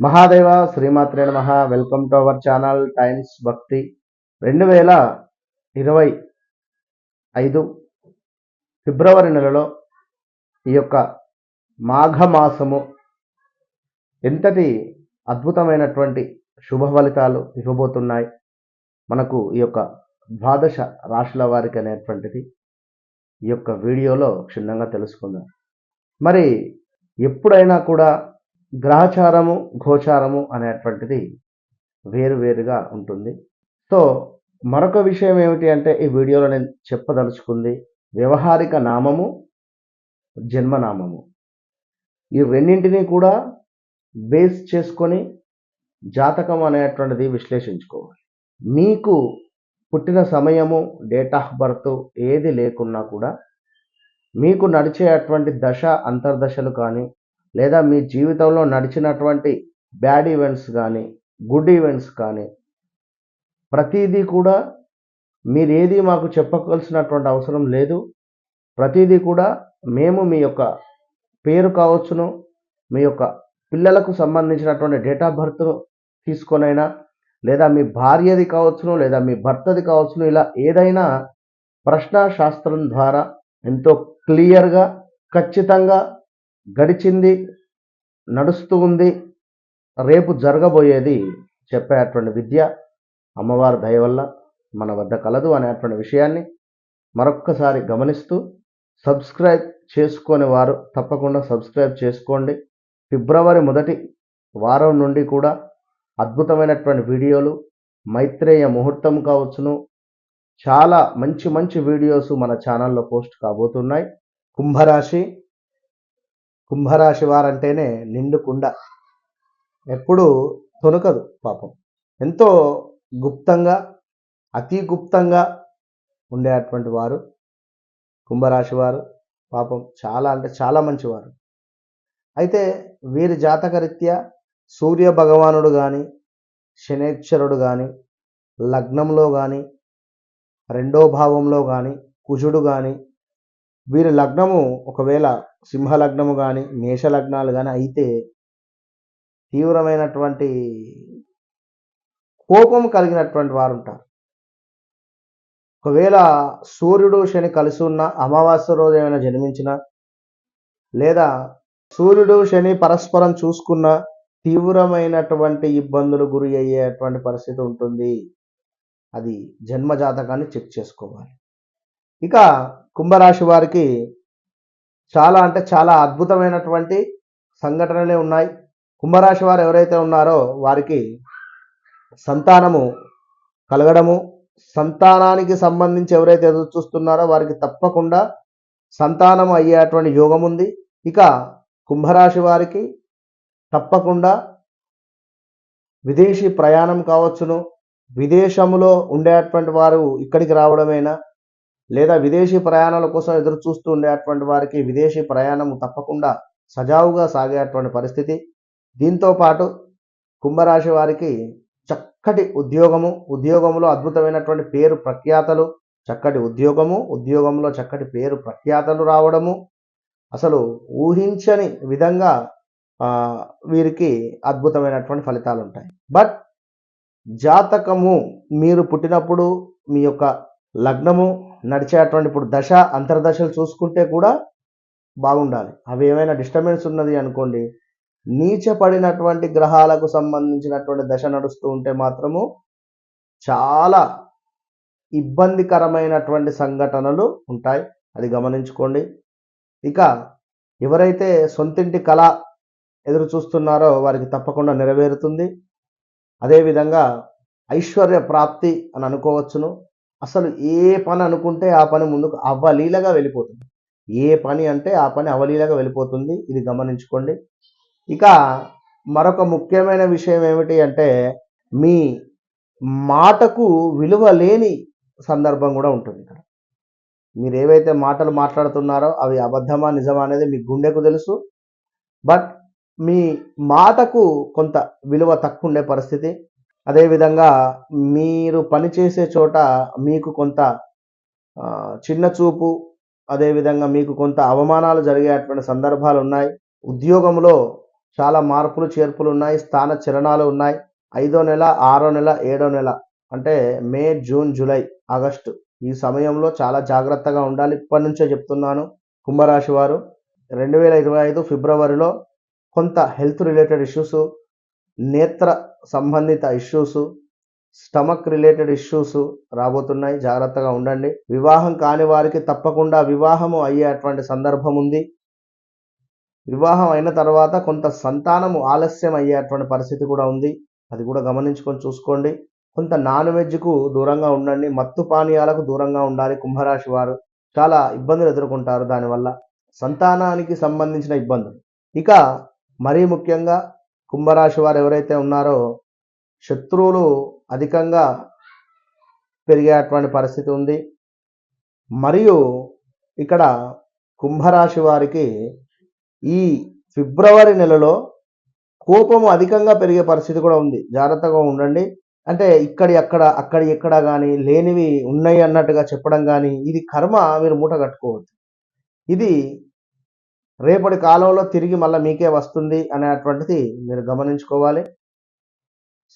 మహాదేవ శ్రీమాత్రే నమ. Welcome to our channel Times Bhakti రెండు వేల ఇరవై ఐదు ఫిబ్రవరి నెలలో ఈ యొక్క మాఘమాసము ఎంతటి అద్భుతమైనటువంటి శుభ ఫలితాలు ఇవ్వబోతున్నాయి? మనకు ఈ యొక్క ద్వాదశ రాశుల వారికి అనేటువంటిది ఈ యొక్క వీడియోలో క్షుణ్ణంగా తెలుసుకుందాం. మరి ఎప్పుడైనా కూడా గ్రహచారము గోచారము అనేటువంటిది వేరువేరుగా ఉంటుంది. సో మరొక విషయం ఏమిటి అంటే ఈ వీడియోలో నేను చెప్పదలుచుకుంది వ్యవహారిక నామము జన్మనామము. ఈ రెండింటినీ కూడా బేస్ చేసుకొని జాతకం అనేటువంటిది విశ్లేషించుకోవాలి. మీకు పుట్టిన సమయము డేట్ ఆఫ్ బర్త్ ఏది లేకున్నా కూడా మీకు నడిచేటువంటి దశ అంతర్దశలు కానీ లేదా మీ జీవితంలో నడిచినటువంటి బ్యాడ్ ఈవెంట్స్ కానీ గుడ్ ఈవెంట్స్ కానీ ప్రతిదీ కూడా మీరేది మాకు చెప్పవలసినటువంటి అవసరం లేదు. ప్రతిదీ కూడా మేము మీ యొక్క పేరు కావచ్చును మీ యొక్క పిల్లలకు సంబంధించినటువంటి డేట్ ఆఫ్ బర్త్ను తీసుకొనైనా లేదా మీ భార్యది కావచ్చును లేదా మీ భర్తది కావచ్చును ఇలా ఏదైనా ప్రశ్న శాస్త్రం ద్వారా ఎంతో క్లియర్గా ఖచ్చితంగా గడిచింది నడుస్తూ ఉంది. రేపు జరగబోయేది చెప్పేటువంటి విద్య అమ్మవారి దయ వల్ల మన వద్ద కలదు అనేటువంటి విషయాన్ని మరొక్కసారి గమనిస్తూ సబ్స్క్రైబ్ చేసుకొని వారు తప్పకుండా సబ్స్క్రైబ్ చేసుకోండి. ఫిబ్రవరి మొదటి వారం నుండి కూడా అద్భుతమైనటువంటి వీడియోలు మైత్రేయ ముహూర్తం కావచ్చును. చాలా మంచి మంచి వీడియోస్ మన ఛానల్లో పోస్ట్ కాబోతున్నాయి. కుంభరాశి కుంభరాశి వారంటేనే నిండు కుండ. ఎప్పుడూ తొనకదు పాపం. ఎంతో గుప్తంగా అతి గుప్తంగా ఉండేటువంటి వారు కుంభరాశి వారు పాపం చాలా అంటే చాలా మంచివారు. అయితే వీరి జాతకరీత్యా సూర్య భగవానుడు కానీ శనేశ్వరుడు కానీ లగ్నంలో కానీ రెండో భావంలో కానీ కుజుడు కానీ వీరి లగ్నము ఒకవేళ సింహలగ్నము కానీ మేష లగ్నాలు కానీ అయితే తీవ్రమైనటువంటి కోపం కలిగినటువంటి వారు ఉంటారు ఒకవేళ సూర్యుడు శని కలిసి ఉన్న అమావాస్య రోజు ఏమైనా జన్మించిన లేదా సూర్యుడు శని పరస్పరం చూసుకున్న తీవ్రమైనటువంటి ఇబ్బందులు గురి అయ్యేటువంటి పరిస్థితి ఉంటుంది. అది జన్మ జాతకాన్ని చెక్ చేసుకోవాలి. ఇక కుంభరాశి వారికి చాలా అంటే చాలా అద్భుతమైనటువంటి సంఘటనలే ఉన్నాయి. కుంభరాశి వారు ఎవరైతే ఉన్నారో వారికి సంతానము కలగడము సంతానానికి సంబంధించి ఎవరైతే ఎదురు చూస్తున్నారో వారికి తప్పకుండా సంతానం అయ్యేటువంటి యోగం ఉంది. ఇక కుంభరాశి వారికి తప్పకుండా విదేశీ ప్రయాణం కావచ్చును. విదేశంలో ఉండేటువంటి వారు ఇక్కడికి రావడమేనా? లేదా విదేశీ ప్రయాణాల కోసం ఎదురు చూస్తూ ఉండేటువంటి వారికి విదేశీ ప్రయాణం తప్పకుండా సజావుగా సాగేటువంటి పరిస్థితి. దీంతో పాటు కుంభరాశి వారికి చక్కటి ఉద్యోగము ఉద్యోగంలో అద్భుతమైనటువంటి పేరు ప్రఖ్యాతలు చక్కటి ఉద్యోగము ఉద్యోగంలో చక్కటి పేరు ప్రఖ్యాతలు రావడము. అసలు ఊహించని విధంగా వీరికి అద్భుతమైనటువంటి ఫలితాలు ఉంటాయి బట్ జాతకము మీరు పుట్టినప్పుడు మీ యొక్క లగ్నము నడిచేటువంటి ఇప్పుడు దశ అంతర్దశలు చూసుకుంటే కూడా బాగుండాలి. అవి ఏమైనా డిస్టర్బెన్స్ ఉన్నది అనుకోండి నీచపడినటువంటి గ్రహాలకు సంబంధించినటువంటి దశ నడుస్తూ ఉంటే మాత్రము చాలా ఇబ్బందికరమైనటువంటి సంఘటనలు ఉంటాయి. అది గమనించుకోండి. ఇక ఎవరైతే సొంతింటి కళ ఎదురు చూస్తున్నారో వారికి తప్పకుండా నెరవేరుతుంది. అదేవిధంగా ఐశ్వర్య ప్రాప్తి అని అనుకోవచ్చును. అసలు ఏ పని అనుకుంటే ఆ పని ముందుకు అవలీలగా వెళ్ళిపోతుంది. ఏ పని అంటే ఆ పని అవలీలగా వెళ్ళిపోతుంది. ఇది గమనించుకోండి. ఇక మరొక ముఖ్యమైన విషయం ఏమిటి అంటే మీ మాటకు విలువ లేని సందర్భం కూడా ఉంటుంది ఇక్కడ. మీరు ఏవైతే మాటలు మాట్లాడుతున్నారో అవి అబద్ధమా నిజమా అనేది మీ గుండెకు తెలుసు. బట్ మీ మాటకు కొంత విలువ తక్కువ ఉండే పరిస్థితి. అదేవిధంగా మీరు పనిచేసే చోట మీకు కొంత చిన్న చూపు అదేవిధంగా మీకు కొంత అవమానాలు జరిగేటువంటి సందర్భాలు ఉన్నాయి ఉద్యోగంలో చాలా మార్పులు చేర్పులు ఉన్నాయి స్థాన చలనాలు ఉన్నాయి. ఐదో నెల ఆరో నెల ఏడో నెల అంటే మే జూన్ జూలై ఆగస్టు ఈ సమయంలో చాలా జాగ్రత్తగా ఉండాలి. ఇప్పటి నుంచే చెప్తున్నాను కుంభరాశి వారు. రెండు వేల ఇరవై ఐదు ఫిబ్రవరిలో కొంత హెల్త్ రిలేటెడ్ ఇష్యూస్ నేత్ర సంబంధిత ఇష్యూస్ స్టమక్ రిలేటెడ్ ఇష్యూస్ రాబోతున్నాయి. జాగ్రత్తగా ఉండండి. వివాహం కాని వారికి తప్పకుండా వివాహము అయ్యేటువంటి సందర్భం ఉంది. వివాహం అయిన తర్వాత కొంత సంతానము ఆలస్యం అయ్యేటువంటి పరిస్థితి కూడా ఉంది. అది కూడా గమనించుకొని చూసుకోండి. కొంత నాన్ వెజ్కు దూరంగా ఉండండి. మత్తు పానీయాలకు దూరంగా ఉండాలి. కుంభరాశి వారు చాలా ఇబ్బందులు ఎదుర్కొంటారు. దానివల్ల సంతానానికి సంబంధించిన ఇబ్బందులు. ఇక మరీ ముఖ్యంగా కుంభరాశి వారు ఎవరైతే ఉన్నారో శత్రువులు అధికంగా పెరిగేటువంటి పరిస్థితి ఉంది. మరియు ఇక్కడ కుంభరాశి వారికి ఈ ఫిబ్రవరి నెలలో కోపము అధికంగా పెరిగే పరిస్థితి కూడా ఉంది. జాగ్రత్తగా ఉండండి. అంటే ఇక్కడి అక్కడ అక్కడి ఎక్కడ కానీ లేనివి ఉన్నాయి అన్నట్టుగా చెప్పడం కానీ ఇది కర్మ మీరు మూట కట్టుకోవద్దు. ఇది రేపటి కాలంలో తిరిగి మళ్ళీ మీకే వస్తుంది అనేటువంటిది మీరు గమనించుకోవాలి.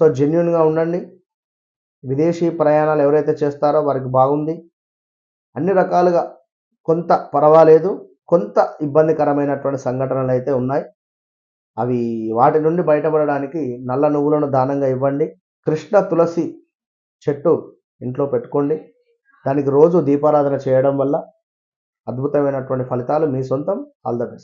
సో జెన్యున్గా ఉండండి. విదేశీ ప్రయాణాలు ఎవరైతే చేస్తారో వారికి బాగుంది. అన్ని రకాలుగా కొంత పర్వాలేదు. కొంత ఇబ్బందికరమైనటువంటి సంఘటనలు అయితే ఉన్నాయి. అవి వాటి నుండి బయటపడడానికి నల్ల నువ్వులను దానంగా ఇవ్వండి. కృష్ణ తులసి చెట్టు ఇంట్లో పెట్టుకోండి. దానికి రోజు దీపారాధన చేయడం వల్ల అద్భుతమైనటువంటి ఫలితాలు మీ సొంతం. All the best.